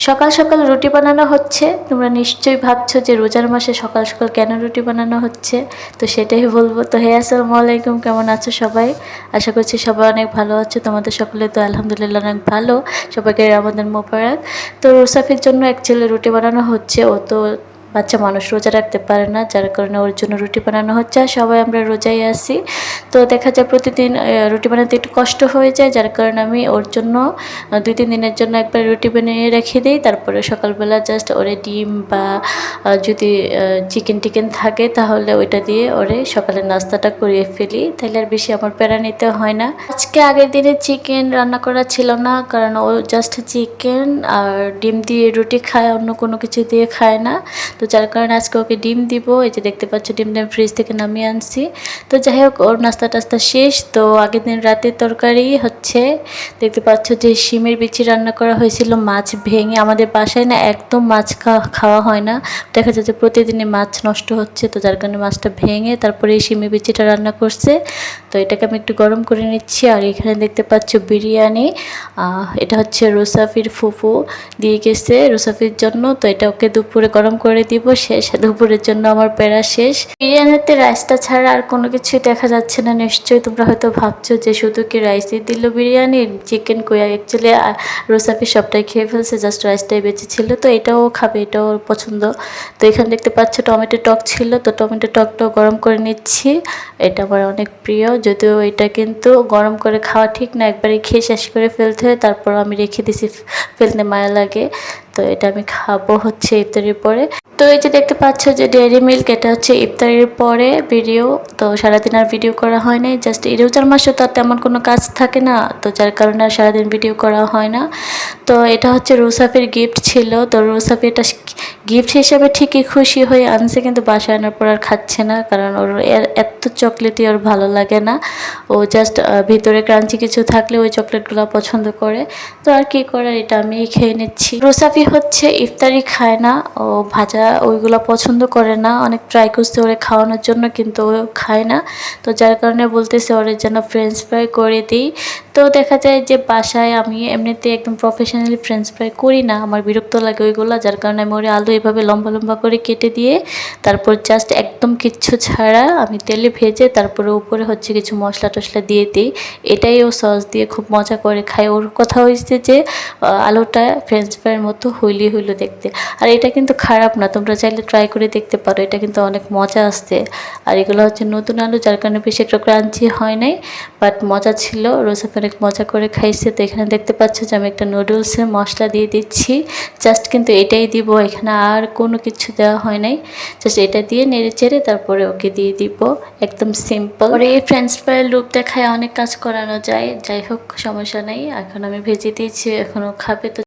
সকাল সকাল রুটি বানানো হচ্ছে। তোমরা নিশ্চয়ই ভাবছ যে রোজার মাসে সকাল সকাল কেন রুটি বানানো হচ্ছে? তো সেটাই বলব। তো হে, আসসালামু আলাইকুম, কেমন আছো সবাই? আশা করছি সবাই অনেক ভালো আছো। তোমাদের সকলে তো আলহামদুলিল্লাহ অনেক ভালো। সবাইকে আমাদের মোবারক। তো রোসাফির জন্য অ্যাকচুয়ালি রুটি বানানো হচ্ছে। ও তো বাচ্চা মানুষ রোজা রাখতে পারে না, যার কারণে ওর জন্য রুটি বানানো হচ্ছে সবাই আমরা রোজাই আসি তো দেখা যায় প্রতিদিন রুটি বানাতে একটু কষ্ট হয়ে যায়, যার কারণে আমি ওর জন্য দুই তিন দিনের জন্য একবার রুটি বানিয়ে রেখে দিই। তারপরে সকালবেলা জাস্ট ওরে ডিম বা যদি চিকেন টিকেন থাকে, তাহলে ওইটা দিয়ে ওরে সকালে নাস্তাটা করিয়ে ফেলি। তাহলে আর বেশি আমার প্যারা নিতে হয় না। আজকে আগের দিনে চিকেন রান্না করা ছিল না, কারণ ও জাস্ট চিকেন আর ডিম দিয়ে রুটি খায়, অন্য কোনো কিছু দিয়ে খায় না। তো যার কারণে আজকে ওকে ডিম দিব। এই যে দেখতে পাচ্ছ ডিমটা আমি ফ্রিজ থেকে নামিয়ে আনছি। তো যাই হোক, ওর নাস্তা টাস্তা শেষ। তো আগের দিন রাতের তরকারি হচ্ছে, দেখতে পাচ্ছ যে শিমের বিচি রান্না করা হয়েছিল, মাছ ভেঙে। আমাদের বাসায় না একদম মাছ খাওয়া হয় না। দেখা যাচ্ছে প্রতিদিনই মাছ নষ্ট হচ্ছে, তো যার কারণে মাছটা ভেঙে তারপরে এই শিমের বিচিটা রান্না করছে। তো এটাকে আমি একটু গরম করে নিচ্ছি। আর এখানে দেখতে পাচ্ছ বিরিয়ানি এটা হচ্ছে রোসাফির ফুফু দিয়ে গেছে রোসাফির জন্য। তো এটা ওকে দুপুরে গরম করে দিব শেষ দুপুরের জন্য আমার প্যারা শেষ। বিরিয়ানিতে রাইসটা ছাড়া আর কোনো কিছুই দেখা যাচ্ছে না। নিশ্চয়ই তোমরা হয়তো ভাবছ যে শুধু কি রাইসই দিল বিরিয়ানি? চিকেন কয়া অ্যাকচুয়ালি রোসাফি সবটাই খেয়ে ফেলছে জাস্ট রাইসটাই বেঁচে ছিল। তো এটাও খাবে, এটাও পছন্দ। তো এখানে দেখতে পাচ্ছ টমেটো টক ছিল। তো টমেটো টকটাও গরম করে নিচ্ছি। এটা আমার অনেক প্রিয়। যদিও এটা কিন্তু গরম করে খাওয়া ঠিক না, একবারে খেয়ে শেষ করে ফেলতে হয়। তারপর আমি রেখে দিছি, ফেলতে মায়া লাগে। তো এটা আমি খাব হচ্ছে ইফতারির পরে। তো এই যে দেখতে পাচ্ছ যে ডেয়ারি মিল্ক এটা হচ্ছে ইফতারির পরে ভিডিও তো সারাদিন আর ভিডিও করা হয় নাই। জাস্ট এই রোজার মাসে তো আর তেমন কোনো কাজ থাকে না, তো যার কারণে আর সারাদিন ভিডিও করা হয় না। তো এটা হচ্ছে রোসাফের গিফট ছিল, তো রোসাফি এটা গিফট হিসেবে ঠিকই খুশি হয়ে আনছে, কিন্তু বাসায় আনার পর আর খাচ্ছে না, কারণ ওর এত চকলেটই ওর ভালো লাগে না। ও জাস্ট ভিতরে ক্রাঞ্চি কিছু থাকলে ওই চকলেটগুলো পছন্দ করে। তো আর কি করার, এটা আমি খেয়ে নিচ্ছি। রোসাফি হচ্ছে ইফতারি খায় না, ও ভাজা ওইগুলো পছন্দ করে না, অনেক ট্রাই করছে ওরে খাওয়ানোর জন্য, কিন্তু ও খায় না। তো যার কারণে বলতেছে ওরে যেন ফ্রেঞ্চ ফ্রাই করে দিই। তো দেখা যায় যে বাসায় আমি এমনিতে একদম প্রফেশনালি ফ্রেঞ্চ ফ্রাই করি না, আমার বিরক্ত লাগে ওইগুলো, যার কারণে আমি ওরে আলু এভাবে লম্বা লম্বা করে কেটে দিয়ে তারপর জাস্ট একদম কিচ্ছু ছাড়া আমি তেলে ভেজে তারপরে উপরে হচ্ছে কিছু মশলা টশলা দিয়ে দিই। এটাই ও সস দিয়ে খুব মজা করে খায়। ওর কথা হয়েছে যে আলুটা ফ্রেঞ্চ ফ্রাইয়ের মতো হইলি হইল দেখতে। আর এটা কিন্তু খারাপ না, তোমরা চাইলে ট্রাই করে দেখতে পারো, এটা কিন্তু অনেক মজা আসছে। আর এগুলো হচ্ছে নতুন আলু, যার কারণে বেশি একটা ক্রাঞ্চি হয় নাই বাট মজা ছিল। রোসাফ অনেক মজা করে খাইছে। তো এখানে দেখতে পাচ্ছ যে আমি একটা নুডলসের মশলা দিয়ে দিচ্ছি। জাস্ট কিন্তু এটাই দিব, এখানে আর কোনো কিছু দেওয়া হয় নাই। জাস্ট এটা দিয়ে নেড়ে চেড়ে তারপরে ওকে দিয়ে দিব। একদম সিম্পল আর এই ফ্রেঞ্চ ফ্রাইয়ের লুক দেখায় অনেক কাজ করানো যায়। যাই হোক, সমস্যা নেই। এখন আমি ভেজে দিয়েছি, এখনও খাবে তো